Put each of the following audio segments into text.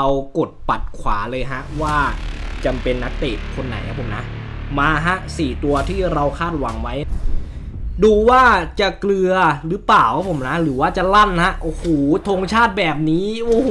เรากดปัดขวาเลยฮะว่าจำเป็นนักเตะคนไหนครับผมนะ มาฮะสี่ตัวที่เราคาดหวังไว้ ดูว่าจะเกลือหรือเปล่าครับผมนะ หรือว่าจะลั่นฮะโอ้โหธงชาติแบบนี้โอ้โห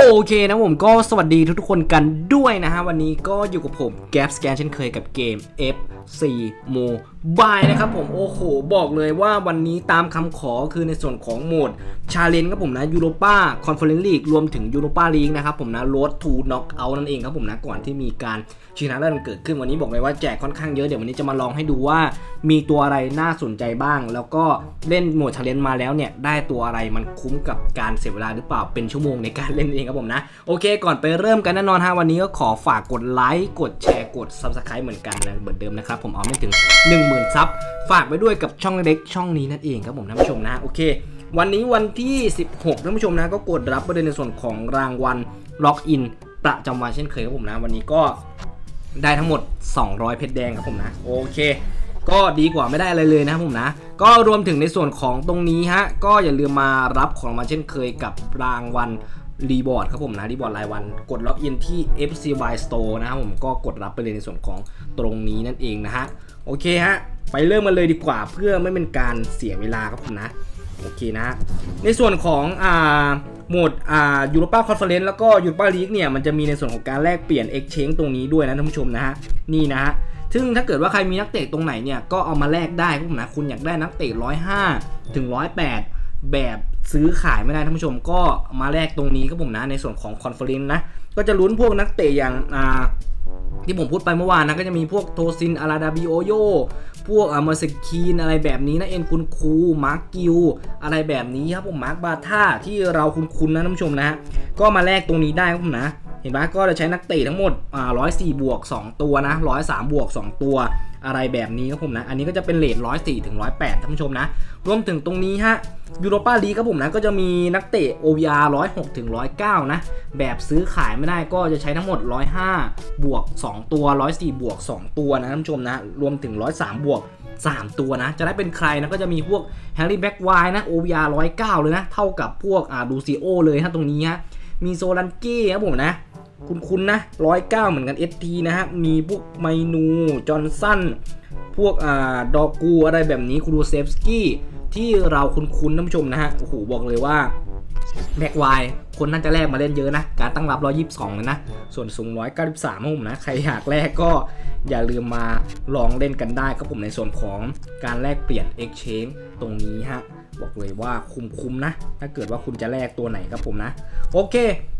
โอเคนะผมก็สวัสดีทุกๆคนกันด้วยนะฮะ วันนี้ก็อยู่กับผมแก p สแกนเช่นเคยกับเกม FC Mobile นะครับผมโอ้โห บอกเลยว่าวันนี้ตามคำขอคือในส่วนของโหมดชาเลนจ์ครับผมนะยูโรป้าคอนเฟอเรนซ์ลีกรวมถึงยูโรป้าลีกนะครับผมนะโรดทูน็อกเอานั่นเองครับผมนะ ก่อนที่มีการชิงชนะเลิศเกิดขึ้นวันนี้บอกเลยว่าแจกค่อนข้างเยอะเดี๋ยววันนี้จะมาลองให้ดูว่า มีตัวอะไรน่าสนใจบ้าง แล้วก็เล่นโหมดชาเลนจ์มาแล้วเนี่ยได้ตัวอะไรมันคุ้มกับการเสียเวลาหรือเปล่าเป็นชั่วโมงในการเล่นเองครับผมนะ โอเค ก่อนไปเริ่มกันแน่นอนฮะวันนี้ก็ขอฝากกดไลค์กดแชร์กด Subscribe เหมือนกันนะเหมือนเดิมนะครับผมเอาไม่ถึง 10,000ซับฝากไว้ด้วยกับช่องเล็กช่องนี้นั่นเองครับผมท่านผู้ชมนะโอเค วันนี้วันที่ 16ท่านผู้ชมนะก็กดรับประเด็นในส่วนของรางวัลล็อกอินประจำวันเช่นเคยครับผมนะ วันนี้ก็ได้ทั้งหมด 200 เพชรแดงครับผมนะ โอเค ก็ดีกว่าไม่ได้อะไรเลยนะครับผมนะ ก็รวมถึงในส่วนของตรงนี้ฮะ ก็อย่าลืมมารับของราเช่นเคยกับรางวัล รีบอร์ดครับผมนะรีบอร์ดรายวัน กดล็อกอินที่ FCY Store นะครับผมก็กดรับไปเลยในส่วนของตรงนี้นั่นเองนะฮะโอเคฮะไปเริ่มกันเลยดีกว่าเพื่อไม่เป็นการเสียเวลาครับผมนะโอเคนะ ในส่วนของอ่าโหมดอ่ายูโรป้าคอนเฟอเรนซ์แล้วก็ยูโรป้าลีกเนี่ยมันจะมีในส่วนของการแลกเปลี่ยน Exchange ตรงนี้ด้วยนะท่านผู้ชมนะฮะนี่นะฮะซึ่งถ้าเกิดว่าใครมีนักเตะตรงไหนเนี่ยก็เอามาแลกได้ครับผมนะคุณอยากได้นักเตะ105ถึง108 แบบซื้อขายไม่ได้ท่านผู้ชมก็มาแลกตรงนี้ครับผมนะในส่วนของคอนเฟอเรนซ์นะ ก็จะลุ้นพวกนักเตะอย่างอ่าที่ผมพูดไปเมื่อวานนะก็จะมีพวกโทซินอาราดาบิโอโยพวกอามาสคีนอะไรแบบนี้นะเอ็นคุณคูมาร์กกิวอะไรแบบนี้ครับผมมาร์กบาท่าที่เราคุ้นๆนะท่านผู้ชมนะฮะก็มาแลกตรงนี้ได้ครับผมนะ เห็นไหมก็จะใช้นักเตะทั้งหมดอ่าร้อยสี่บวก2ตัวนะร้อยสามบวก2ตัวอะไรแบบนี้ครับผมนะ อันนี้ก็จะเป็นเลทร้อยสี่ถึงร้อยแปดท่านผู้ชมนะ รวมถึงตรงนี้ฮะยูโรปาลีครับผมนะ ก็จะมีนักเตะ OVR 106ถึง109 นะ แบบซื้อขายไม่ได้ก็จะใช้ทั้งหมด 105 บวก 2 ตัว 104 บวก 2 ตัวนะท่านผู้ชมนะ รวมถึง 103 บวก 3 ตัวนะ จะได้เป็นใครนะ ก็จะมีพวก Harry b a c k w i นะ OVR 109 เลยนะ เท่ากับพวกอ่าดูซิโอเลยฮะตรงนี้ฮะ มีโซลันเก้ครับผมนะ คุณคุณนะ109เหมือนกัน ST นะฮะ มีพวกไมนู จอห์นสัน พวกอ่าดอกูอะไรแบบนี้ คูรูเซฟสกี้ ที่เราคุ้นๆท่านผู้ชมนะฮะ โอ้โห บอกเลยว่าแบ็กไวคนน่าจะแลกมาเล่นเยอะนะ การตั้งรับ 122เลยนะ ส่วนสูง 193ครับผมนะ ใครอยากแลกก็อย่าลืมมาลองเล่นกันได้ครับผมในส่วนของการแลกเปลี่ยน Exchange ตรงนี้ฮะ บอกเลยว่าคุ้มๆนะ ถ้าเกิดว่าคุณจะแลกตัวไหนครับผมนะ โอเค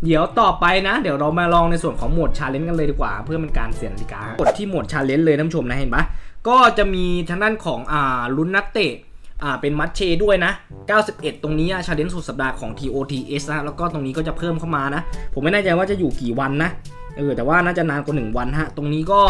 เดี๋ยวต่อไปนะ เดี๋ยวเรามาลองในส่วนของโหมดชาเลนจ์กันเลยดีกว่า เพื่อเป็นการเสียนาฬิกากดที่โหมดชาเลนจ์เลยท่านผู้ชมนะเห็นปะก็จะมีทางด้านของอ่าลุ้นนักเตะอ่าเป็นมัดเชด้วยนะ 91 ตรงนี้ชาเลนจ์สุดสัปดาห์ของ TOTS นะแล้วก็ตรงนี้ก็จะเพิ่มเข้ามานะ ผมไม่แน่ใจว่าจะอยู่กี่วันนะ เออแต่ว่าน่าจะนานกว่า 1 วันฮะ ตรงนี้ก็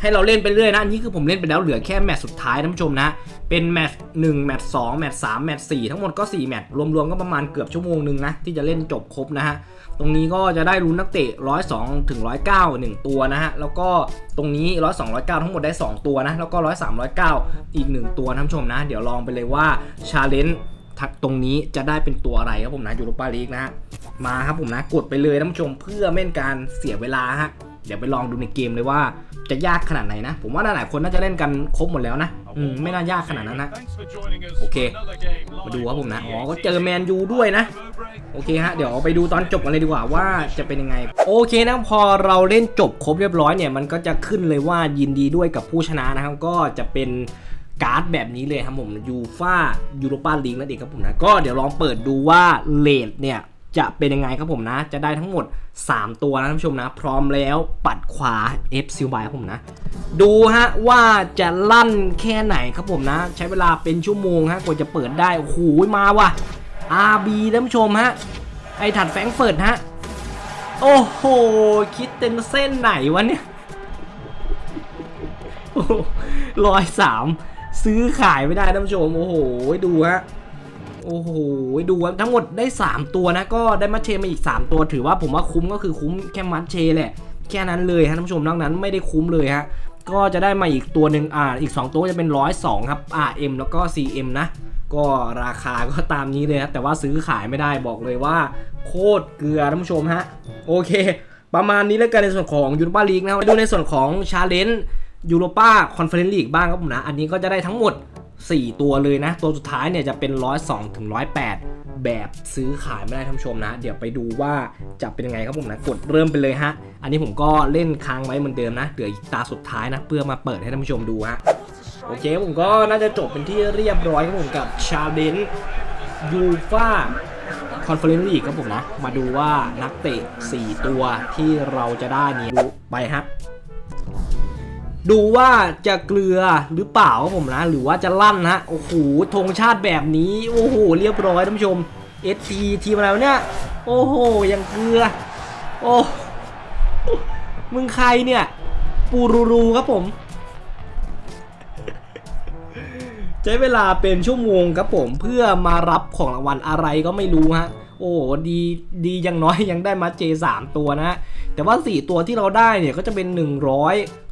ให้เราเล่นไปเรื่อยนะอันนี้คือผมเล่นไปแล้วเหลือแค่แมตช์สุดท้ายท่านผู้ชมนะ เป็นแมตช์1แมตช์2แมตช์3แมตช์4ทั้งหมดก็4แมตช์รวมๆก็ประมาณเกือบชั่วโมงหนึ่งนะ ที่จะเล่นจบครบนะฮะ ตรงนี้ก็จะได้ลุ้นนักเตะ102ถึง109 1ตัวนะฮะ แล้วก็ตรงนี้102 109ทั้งหมดได้ 2 ตัวนะ แล้วก็103 109อีก 1 ตัวท่านผู้ชมนะ เดี๋ยวลองไปเลยว่าชาเลนจ์ ตรงนี้จะได้เป็นตัวอะไรครับผมนะยูโรปาลีกนะฮะมาครับผมนะกดไปเลยท่านผู้ชมเพื่อไม่เป็นการเสียเวลาฮะเดี๋ยวไปลองดูในเกมเลยว่าจะยากขนาดไหนนะ ผมว่าหลายๆคนน่าจะเล่นกันครบหมดแล้วนะอืมไม่น่ายากขนาดนั้นนะโอเค มาดูครับผมนะ อ๋อ ก็เจอแมนยูด้วยนะ โอเคฮะ เดี๋ยวไปดูตอนจบกันเลยดีกว่าว่าจะเป็นยังไง โอเคนะพอเราเล่นจบครบเรียบร้อยเนี่ย มันก็จะขึ้นเลยว่ายินดีด้วยกับผู้ชนะนะครับ ก็จะเป็น การ์ดแบบนี้เลยครับผมยูฟ่ายูโรปาลีกนั่นเองครับผมนะ ก็เดี๋ยวลองเปิดดูว่าเลดเนี่ยจะเป็นยังไงครับผมนะ จะได้ทั้งหมด 3 ตัวนะท่านผู้ชมนะ พร้อมแล้วปัดขวา F ซิลบายครับผมนะ ดูฮะว่าจะลั่นแค่ไหนครับผมนะ ใช้เวลาเป็นชั่วโมงฮะกว่าจะเปิดได้โอ้โหมาว่ะ RB ท่านผู้ชมฮะไอถัดแฟงเฟิร์ตฮะโอ้โห คิดเต็นเส้นไหนวะเนี่ยร้อยสาม ซื้อขายไม่ได้ท่านผู้ชม โอ้โห ดูฮะ โอ้โห ดูฮะทั้งหมดได้ 3 ตัวนะ ก็ได้มัดเชมาอีก 3 ตัว ถือว่าผมว่าคุ้มก็คือคุ้มแค่มัดเชแหละ แค่นั้นเลยฮะท่านผู้ชมนอกนั้นไม่ได้คุ้มเลยฮะ ก็จะได้มาอีกตัวหนึ่งอ่า อีก 2 ตัวจะเป็น 102 ครับ RM แล้วก็ CM นะ ก็ราคาก็ตามนี้เลยนะแต่ว่าซื้อขายไม่ได้บอกเลยว่า โคตรเกลือท่านผู้ชมฮะ โอเค ประมาณนี้แล้วกันในส่วนของยูโรปาลีกนะครับดูในส่วนของชาเลนจ์ ยูโรปาคอนเฟอเรนซ์ลีกบ้างครับผมนะ อันนี้ก็จะได้ทั้งหมด 4 ตัวเลยนะ ตัวสุดท้ายเนี่ยจะเป็น 102ถึง108 แบบซื้อขายไม่ได้ท่านผู้ชมนะ เดี๋ยวไปดูว่าจะเป็นยังไงครับผมนะ กดเริ่มไปเลยฮะ อันนี้ผมก็เล่นค้างไว้เหมือนเดิมนะเดี๋ยวอีกตาสุดท้ายนะ เพื่อมาเปิดให้ท่านผู้ชมดูฮะโอเคผมก็น่าจะจบเป็นที่เรียบร้อยครับผมกับชาเลนยูฟาคอนเฟอเรนซ์ลีกครับผมนะ มาดูว่านักเตะ 4 ตัวที่เราจะได้นี้ดูไปฮะ ดูว่าจะเกลือหรือเปล่าครับผมนะ หรือว่าจะลั่นฮะโอ้โหธงชาติแบบนี้ โอ้โห เรียบร้อยท่านผู้ชม ST ทีมอะไรวเนี่ย โอ้โห ยังเกลือ โอ้ มึงใครเนี่ย ปูรูรูครับผม ใช้เวลาเป็นชั่วโมงครับผม เพื่อมารับของรางวัลอะไรก็ไม่รู้ฮะ โอ้ดีดีอยังน้อยยังได้มาเจสามตัวนะฮะ แต่ว่า 4 ตัวที่เราได้เนี่ยก็จะเป็น 100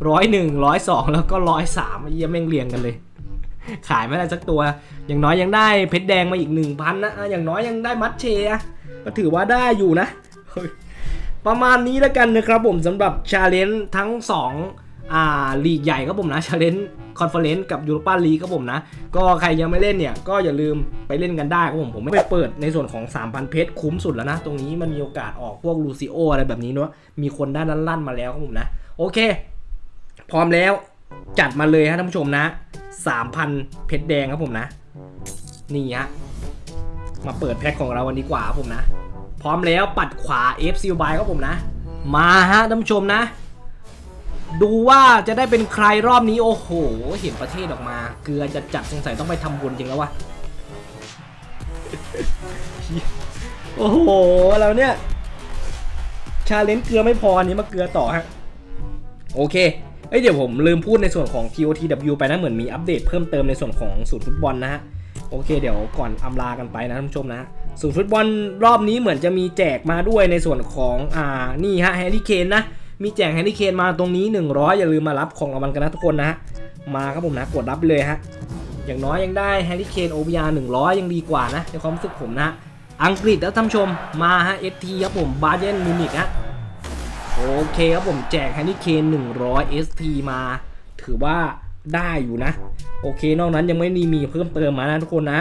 101 102 แล้วก็103เยี่ยมแม่งเรียงกันเลย ขายไม่ได้สักตัว อย่างน้อยยังได้เพชรแดงมาอีก 1,000นะอะอย่างน้อยยังได้มัดเชอะก็ถือว่าได้อยู่นะ ประมาณนี้แล้วกันนะครับผมสำหรับชาเลนจ์ทั้ง 2 อ่าลีกใหญ่ครับผมนะชาเลนจ์คอนเฟอเรนซ์กับยูโรปาลีกครับผมนะ ก็ใครยังไม่เล่นเนี่ย ก็อย่าลืมไปเล่นกันได้ครับผม ผมไม่ไปเปิดในส่วนของ 3,000 เพชรคุ้มสุดแล้วนะ ตรงนี้มันมีโอกาสออกพวกลูซิโออะไรแบบนี้เนาะมีคนได้ลั่นๆมาแล้วครับผมนะ โอเค พร้อมแล้วจัดมาเลยฮะท่านผู้ชมนะ 3,000 เพชรแดงครับผมนะ นี่ฮะมาเปิดแพ็คของเราวันดีกว่าครับผมนะ พร้อมแล้วปัดขวา F c บายครับผมนะ มาฮะท่านผู้ชมนะ ดูว่าจะได้เป็นใครรอบนี้โอ้โห เห็นประเทศออกมาเกลือจะจัดสงสัยต้องไปทำบุญจริงแล้ววะโอ้โหแล้วเนี่ยชาเลนจ์เกลือไม่พออันนี้มาเกลือต่อฮะโอเคเอ้ยเดี๋ยวผมลืมพูดในส่วนของ TOTW ไปนะเหมือนมีอัปเดตเพิ่มเติมในส่วนของสูตรฟุตบอลนะฮะโอเคเดี๋ยวก่อนอำลากันไปนะท่านผู้ชมนะสูตรฟุตบอลรอบนี้เหมือนจะมีแจกมาด้วยในส่วนของอ่านี่ฮะแฮร์รี่เคนนะ มีแจกแฮร์รี่เคนมาตรงนี้ 100 อย่าลืมมารับของรางวัลกันนะทุกคนนะ มาครับผมนะกดรับเลยฮะ อย่างน้อยยังได้แฮร์รี่เคนโอ r 100ยังดีกว่านะในความรู้สึกผมนะอังกฤษแล้วท่านชมมาฮะ ST ครับผมบาเยนมิวนิกฮะโอเคครับผมแจกแฮนนี่เคน100 ST มา ถือว่าได้อยู่นะ โอเคนอกนั้นยังไม่มีมีเพิ่มเติมมานะทุกคนนะ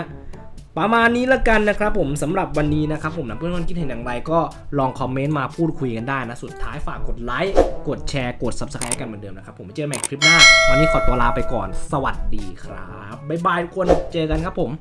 ประมาณนี้ละกันนะครับผมสำหรับวันนี้นะครับผมนะเพื่อนๆคิดเห็นอย่างไรก็ลองคอมเมนต์มาพูดคุยกันได้นะ สุดท้ายฝากกดไลค์กดแชร์กด Subscribe กันเหมือนเดิมนะครับผมไปเจอกันใหม่คลิปหน้า วันนี้ขอตัวลาไปก่อน สวัสดีครับบ๊ายบายทุกคนเจอกันครับผม